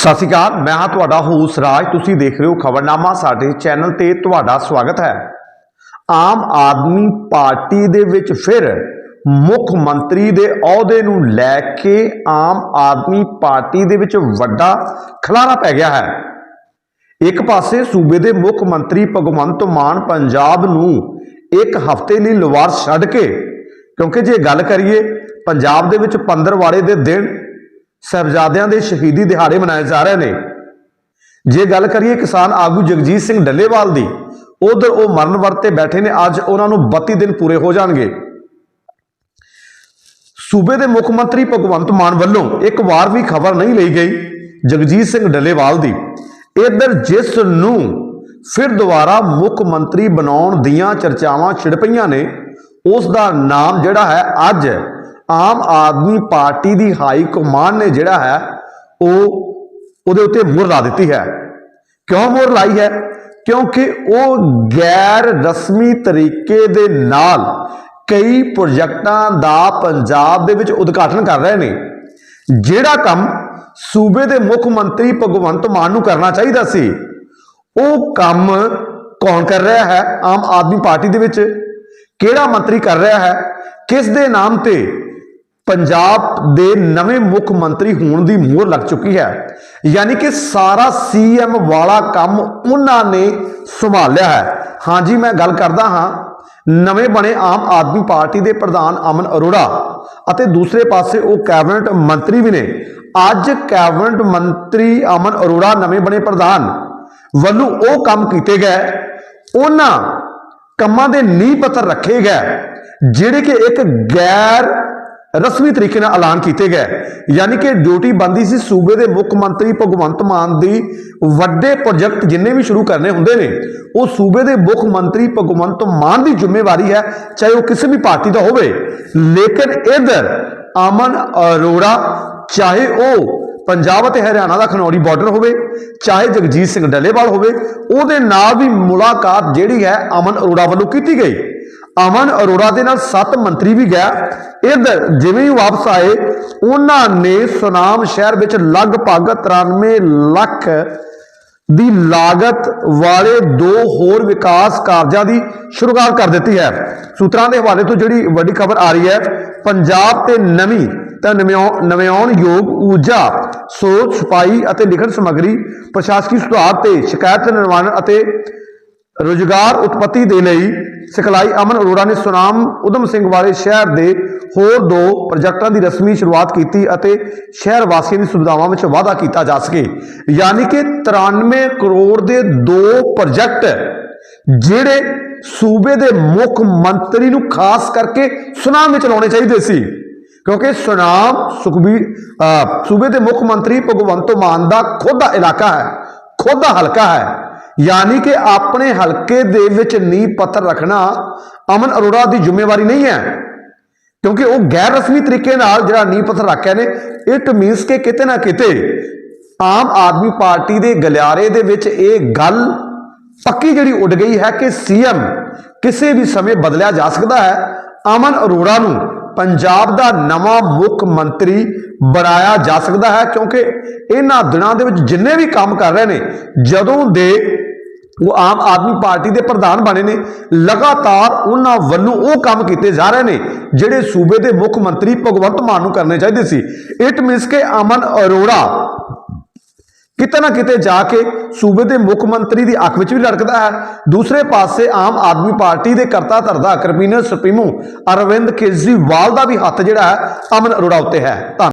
ਸਤਿ ਸ਼੍ਰੀ ਅਕਾਲ, ਮੈਂ ਹਾਂ ਤੁਹਾਡਾ ਹੋਸ ਰਾਜ, ਤੁਸੀਂ ਦੇਖ ਰਹੇ ਹੋ ਖਬਰਨਾਮਾ, ਸਾਡੇ ਚੈਨਲ ਤੇ ਤੁਹਾਡਾ ਸਵਾਗਤ ਹੈ। ਆਮ ਆਦਮੀ ਪਾਰਟੀ ਦੇ ਵਿੱਚ ਫਿਰ ਮੁੱਖ ਮੰਤਰੀ ਦੇ ਅਹੁਦੇ ਨੂੰ ਲੈ ਕੇ ਆਮ ਆਦਮੀ ਪਾਰਟੀ ਦੇ ਵਿੱਚ ਵੱਡਾ ਖਲਾਰਾ ਪੈ ਗਿਆ ਹੈ। ਇੱਕ ਪਾਸੇ ਸੂਬੇ ਦੇ ਮੁੱਖ ਮੰਤਰੀ ਭਗਵੰਤ ਮਾਨ ਪੰਜਾਬ ਨੂੰ ਇੱਕ ਹਫ਼ਤੇ ਲਈ ਲਵਾਰ ਛੱਡ ਕੇ, ਕਿਉਂਕਿ ਜੇ ਗੱਲ ਕਰੀਏ, ਪੰਜਾਬ ਦੇ ਵਿੱਚ ਪੰਦਰਵਾੜੇ ਦੇ ਦਿਨ ਸਾਹਿਬਜ਼ਾਦਿਆਂ ਦੇ ਸ਼ਹੀਦੀ ਦਿਹਾੜੇ ਮਨਾਏ ਜਾ ਰਹੇ ਨੇ। ਜੇ ਗੱਲ ਕਰੀਏ ਕਿਸਾਨ ਆਗੂ ਜਗਜੀਤ ਸਿੰਘ ਡੱਲੇਵਾਲ ਦੀ, ਉਧਰ ਉਹ ਮਰਨ ਵਰਤੇ ਬੈਠੇ ਨੇ, ਅੱਜ ਉਹਨਾਂ ਨੂੰ 32 ਦਿਨ ਪੂਰੇ ਹੋ ਜਾਣਗੇ। ਸੂਬੇ ਦੇ ਮੁੱਖ ਮੰਤਰੀ ਭਗਵੰਤ ਮਾਨ ਵੱਲੋਂ ਇੱਕ ਵਾਰ ਵੀ ਖਬਰ ਨਹੀਂ ਲਈ ਗਈ ਜਗਜੀਤ ਸਿੰਘ ਡੱਲੇਵਾਲ ਦੀ। ਇਧਰ ਜਿਸ ਨੂੰ ਫਿਰ ਦੁਬਾਰਾ ਮੁੱਖ ਮੰਤਰੀ ਬਣਾਉਣ ਦੀਆਂ ਚਰਚਾਵਾਂ ਛਿੜ ਪਈਆਂ ਨੇ, ਉਸ ਦਾ ਨਾਮ ਜਿਹੜਾ ਹੈ ਅੱਜ ਆਮ ਆਦਮੀ ਪਾਰਟੀ ਦੀ ਹਾਈ ਕਮਾਂਡ ਨੇ ਜਿਹੜਾ ਹੈ, ਉਹ ਉਹਦੇ ਉੱਤੇ ਮੁਹਰ ਲਾ ਦਿੱਤੀ ਹੈ। ਕਿਉਂ ਮੁਹਰ ਲਾਈ ਹੈ? ਕਿਉਂਕਿ ਉਹ ਗੈਰ ਰਸਮੀ ਤਰੀਕੇ ਦੇ ਨਾਲ ਕਈ ਪ੍ਰੋਜੈਕਟਾਂ ਦਾ ਪੰਜਾਬ ਦੇ ਵਿੱਚ ਉਦਘਾਟਨ ਕਰ ਰਹੇ ਨੇ। ਜਿਹੜਾ ਕੰਮ ਸੂਬੇ ਦੇ ਮੁੱਖ ਮੰਤਰੀ ਭਗਵੰਤ ਮਾਨ ਨੂੰ ਕਰਨਾ ਚਾਹੀਦਾ ਸੀ, ਉਹ ਕੰਮ ਕੌਣ ਕਰ ਰਿਹਾ ਹੈ? ਆਮ ਆਦਮੀ ਪਾਰਟੀ ਦੇ ਵਿੱਚ ਕਿਹੜਾ ਮੰਤਰੀ ਕਰ ਰਿਹਾ ਹੈ? ਕਿਸ ਦੇ ਨਾਮ ਤੇ ਪੰਜਾਬ ਦੇ ਨਵੇਂ ਮੁੱਖ ਮੰਤਰੀ ਹੋਣ ਦੀ ਮੋਹਰ ਲੱਗ ਚੁੱਕੀ ਹੈ। ਯਾਨੀ ਕਿ ਸਾਰਾ ਸੀਐਮ ਵਾਲਾ ਕੰਮ ਉਹਨਾਂ ਨੇ ਸੰਭਾਲਿਆ ਹੈ। ਹਾਂਜੀ ਮੈਂ ਗੱਲ ਕਰਦਾ ਹਾਂ। ਨਵੇਂ ਬਣੇ ਆਮ ਆਦਮੀ ਪਾਰਟੀ ਦੇ ਪ੍ਰਧਾਨ ਅਮਨ ਅਰੋੜਾ ਅਤੇ ਦੂਸਰੇ ਪਾਸੇ ਉਹ ਕੈਬਨਿਟ ਮੰਤਰੀ ਵੀ ਨੇ। ਅੱਜ ਕੈਬਨਿਟ ਮੰਤਰੀ ਅਮਨ ਅਰੋੜਾ ਨਵੇਂ ਬਣੇ ਪ੍ਰਧਾਨ ਵੱਲੋਂ ਉਹ ਕੰਮ ਕੀਤੇ ਗਏ। ਉਹਨਾਂ ਕੰਮਾਂ ਦੇ ਨੀਂਹ ਪੱਥਰ ਰੱਖੇ ਗਏ, ਜਿਹੜੇ ਕਿ ਇੱਕ ਗੈਰ ਰਸਮੀ ਤਰੀਕੇ ਨਾਲ ਐਲਾਨ ਕੀਤੇ ਗਏ। ਯਾਨੀ ਕਿ ਡਿਊਟੀ ਬੰਦੀ ਸੀ ਸੂਬੇ ਦੇ ਮੁੱਖ ਮੰਤਰੀ ਭਗਵੰਤ ਮਾਨ ਦੀ ਵੱਡੇ ਪ੍ਰੋਜੈਕਟ ਜਿੰਨੇ ਵੀ ਸ਼ੁਰੂ ਕਰਨੇ ਹੁੰਦੇ ਨੇ, ਉਹ ਸੂਬੇ ਦੇ ਮੁੱਖ ਮੰਤਰੀ ਭਗਵੰਤ ਮਾਨ ਦੀ ਜ਼ਿੰਮੇਵਾਰੀ ਹੈ, ਚਾਹੇ ਉਹ ਕਿਸੇ ਵੀ ਪਾਰਟੀ ਦਾ ਹੋਵੇ। ਲੇਕਿਨ ਇਧਰ ਅਮਨ ਅਰੋੜਾ, ਚਾਹੇ ਉਹ ਪੰਜਾਬ ਅਤੇ ਹਰਿਆਣਾ ਦਾ ਖਨੌਰੀ ਬਾਰਡਰ ਹੋਵੇ, ਚਾਹੇ ਜਗਜੀਤ ਸਿੰਘ ਡੱਲੇਵਾਲ ਹੋਵੇ, ਉਹਦੇ ਨਾਲ ਵੀ ਮੁਲਾਕਾਤ ਜਿਹੜੀ ਹੈ ਅਮਨ ਅਰੋੜਾ ਵੱਲੋਂ ਕੀਤੀ ਗਈ। ਅਮਨ ਅਰੋੜਾ ਦੇ ਨਾਲ ਸੱਤ ਮੰਤਰੀ ਵੀ ਗਿਆ। ਇਧਰ ਜਿਵੇਂ ਹੀ ਵਾਪਸ ਆਏ, ਉਹਨਾਂ ਨੇ ਸੁਨਾਮ ਸ਼ਹਿਰ ਵਿੱਚ ਲਗਭਗ 93 ਲੱਖ ਦੀ ਲਾਗਤ ਵਾਲੇ ਦੋ ਹੋਰ ਵਿਕਾਸ ਕਾਰਜਾਂ ਦੀ ਸ਼ੁਰੂਆਤ ਕਰ ਦਿੱਤੀ ਹੈ। ਸੂਤਰਾਂ ਦੇ ਹਵਾਲੇ ਤੋਂ ਜਿਹੜੀ ਵੱਡੀ ਖਬਰ ਆ ਰਹੀ ਹੈ, ਪੰਜਾਬ ਤੇ ਨਵੀਂ ਤਾਂ ਨਵਿਆਉਣ ਨਵਿਆਉਣ ਯੋਗ ਊਰਜਾ, ਸੋਚ, ਸਪਾਈ ਅਤੇ ਲਿਖਣ ਸਮੱਗਰੀ, ਪ੍ਰਸ਼ਾਸਕੀ ਸੁਧਾਰ ਤੇ ਸ਼ਿਕਾਇਤ ਨਿਰਮਾਣ ਅਤੇ ਰੋਜ਼ਗਾਰ ਉਤਪਤੀ ਦੇ ਲਈ ਸਿਖਲਾਈ ਅਮਨ ਅਰੋੜਾ ਨੇ ਸੁਨਾਮ ਉਦਮ ਸਿੰਘ ਵਾਲੇ ਸ਼ਹਿਰ ਦੇ ਹੋਰ ਦੋ ਪ੍ਰੋਜੈਕਟਾਂ ਦੀ ਰਸਮੀ ਸ਼ੁਰੂਆਤ ਕੀਤੀ ਅਤੇ ਸ਼ਹਿਰ ਵਾਸੀਆਂ ਦੀ ਸੁਵਿਧਾਵਾਂ ਵਿੱਚ ਵਾਧਾ ਕੀਤਾ ਜਾ ਸਕੇ। ਯਾਨੀ ਕਿ 93 ਕਰੋੜ ਦੇ ਦੋ ਪ੍ਰੋਜੈਕਟ, ਜਿਹੜੇ ਸੂਬੇ ਦੇ ਮੁੱਖ ਮੰਤਰੀ ਨੂੰ ਖਾਸ ਕਰਕੇ ਸੁਨਾਮ ਵਿੱਚ ਲਾਉਣੇ ਚਾਹੀਦੇ ਸੀ। ਕਿਉਂਕਿ ਸੁਨਾਮ ਸੁਖਬੀਰ ਸੂਬੇ ਦੇ ਮੁੱਖ ਮੰਤਰੀ ਭਗਵੰਤ ਮਾਨ ਦਾ ਖੁਦ ਦਾ ਇਲਾਕਾ ਹੈ, ਖੁਦ ਦਾ ਹਲਕਾ ਹੈ। ਯਾਨੀ ਕਿ ਆਪਣੇ ਹਲਕੇ ਦੇ ਵਿੱਚ ਨੀਂਹ ਪੱਥਰ ਰੱਖਣਾ ਅਮਨ ਅਰੋੜਾ ਦੀ ਜ਼ਿੰਮੇਵਾਰੀ ਨਹੀਂ ਹੈ। ਕਿਉਂਕਿ ਉਹ ਗੈਰ ਰਸਮੀ ਤਰੀਕੇ ਨਾਲ ਜਿਹੜਾ ਨੀਂਹ ਪੱਥਰ ਰੱਖਿਆ ਨੇ ਇਟ ਮੀਨਸ ਕਿ ਕਿਤੇ ਨਾ ਕਿਤੇ ਆਮ ਆਦਮੀ ਪਾਰਟੀ ਦੇ ਗਲਿਆਰੇ ਦੇ ਵਿੱਚ ਇਹ ਗੱਲ ਪੱਕੀ ਜਿਹੜੀ ਉੱਡ ਗਈ ਹੈ ਕਿ ਸੀਐਮ ਕਿਸੇ ਵੀ ਸਮੇਂ ਬਦਲਿਆ ਜਾ ਸਕਦਾ ਹੈ ਅਮਨ ਅਰੋੜਾ ਨੂੰ। ਪੰਜਾਬ ਦਾ ਨਵਾਂ ਮੁੱਖ ਮੰਤਰੀ ਬਣਾਇਆ ਜਾ ਸਕਦਾ ਹੈ, ਕਿਉਂਕਿ ਇਹਨਾਂ ਦਿਨਾਂ ਦੇ ਵਿੱਚ ਜਿੰਨੇ ਵੀ ਕੰਮ ਕਰ ਰਹੇ ਨੇ, ਜਦੋਂ ਦੇ ਉਹ ਆਮ ਆਦਮੀ ਪਾਰਟੀ ਦੇ ਪ੍ਰਧਾਨ ਬਣੇ ਨੇ, ਲਗਾਤਾਰ ਉਹਨਾਂ ਵੱਲੋਂ ਉਹ ਕੰਮ ਕੀਤੇ ਜਾ ਰਹੇ ਨੇ, ਜਿਹੜੇ ਸੂਬੇ ਦੇ ਮੁੱਖ ਮੰਤਰੀ ਭਗਵੰਤ ਮਾਨ ਨੂੰ ਕਰਨੇ ਚਾਹੀਦੇ ਸੀ। ਇਟ ਮੀਨਸ ਕਿ ਅਮਨ ਅਰੋੜਾ ਕਿਤੇ ਨਾ ਕਿਤੇ ਜਾ ਕੇ ਸੂਬੇ ਦੇ ਮੁੱਖ ਮੰਤਰੀ ਦੀ ਅੱਖ ਵਿੱਚ ਵੀ ਲੜਕਦਾ ਹੈ। ਦੂਸਰੇ ਪਾਸੇ ਆਮ ਆਦਮੀ ਪਾਰਟੀ ਦੇ ਕਰਤਾ ਧਰਦਾ ਕਰਮੀਨਲ ਸੁਪਰੀਮੋ ਅਰਵਿੰਦ ਕੇਜਰੀਵਾਲ ਦਾ ਵੀ ਹੱਥ ਜਿਹੜਾ ਹੈ ਅਮਨ ਅਰੋੜਾ ਉੱਤੇ ਹੈ। ਧੰਨ